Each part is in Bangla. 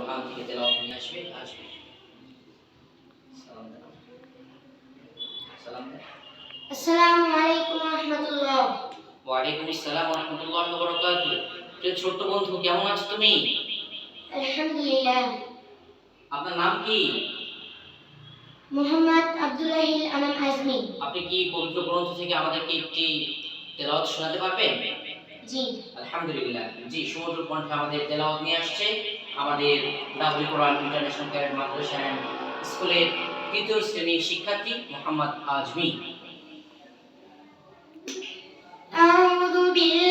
কোরআন থেকে তেলাওয়াত নিয়ে আসবে আসবে। সালাম দাও সালাম আসসালামু আলাইকুম রহমতুল্লাহ। ওয়ালাইকুম আসসালাম ওয়া রাহমাতুল্লাহি ওয়া বারাকাতুহু প্রিয় ছোট্ট বন্ধু কেমন আছো তুমি? আলহামদুলিল্লাহ। আপনার নাম কি? মোহাম্মদ আব্দুল্লাহিল আনাম আজমি। আপনি কি পবিত্র গ্রন্থ থেকে আমাদেরকে একটি তেলাওয়াত শোনাতে পারবেন? জি। আলহামদুলিল্লাহ। জি সমুদ্র কণ্ঠে আমাদের তেলাওয়াত নিয়ে আসছে। আমাদের double Quran international cadet Madrasa and স্কুলের তৃতীয় শ্রেণীর শিক্ষার্থী মোহাম্মদ আজমি أعوذ بالله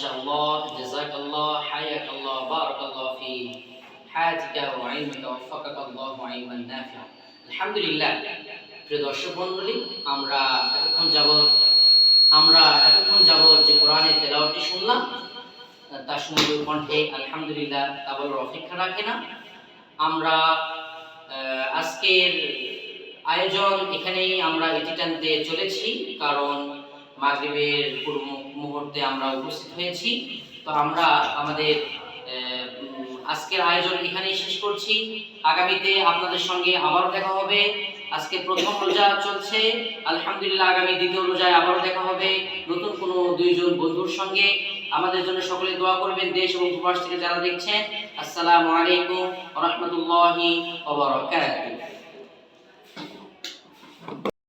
মাশাআল্লাহ জাযাকাল্লাহ হায়াকাল্লাহ বারাকাল্লাহ ফি হায়াতিকা ওয়া ইলমিকা ওয়া ফাকাকাল্লাহ ইলমান নাফিআ আলহামদুলিল্লাহ প্রিয় দর্শক মণ্ডলী, আমরা এতক্ষণ যাবত আমরা এতক্ষণ যাবত যে কোরআনের তেলাওয়াতটি শুনলাম তার সুন্দর কণ্ঠে আলহামদুলিল্লাহ তা বলার অপেক্ষা রাখে না। আমরা আজকের আয়োজন এখানেই আমরা এটি টানতে চলেছি, কারণ মাগরিবের পূর্ব মুহূর্তে আমরা উপস্থিত হয়েছি। তো আমরা আমাদের আজকের আয়োজন এখানেই শেষ করছি। আগামীতে আপনাদের সঙ্গে আবারও দেখা হবে। আজকে প্রথম রোজা চলছে। আলহামদুলিল্লাহ আগামী দ্বিতীয় রোজায় আবারও দেখা হবে। নতুন কোনো দুইজন বন্ধুর সঙ্গে। আমাদের জন্য সকলে দোয়া করবেন দেশ এবং প্রবাস থেকে যারা দেখছেন। আসসালামু আলাইকুম রহমতুল্লাহি ওয়া বারাকাতুহু।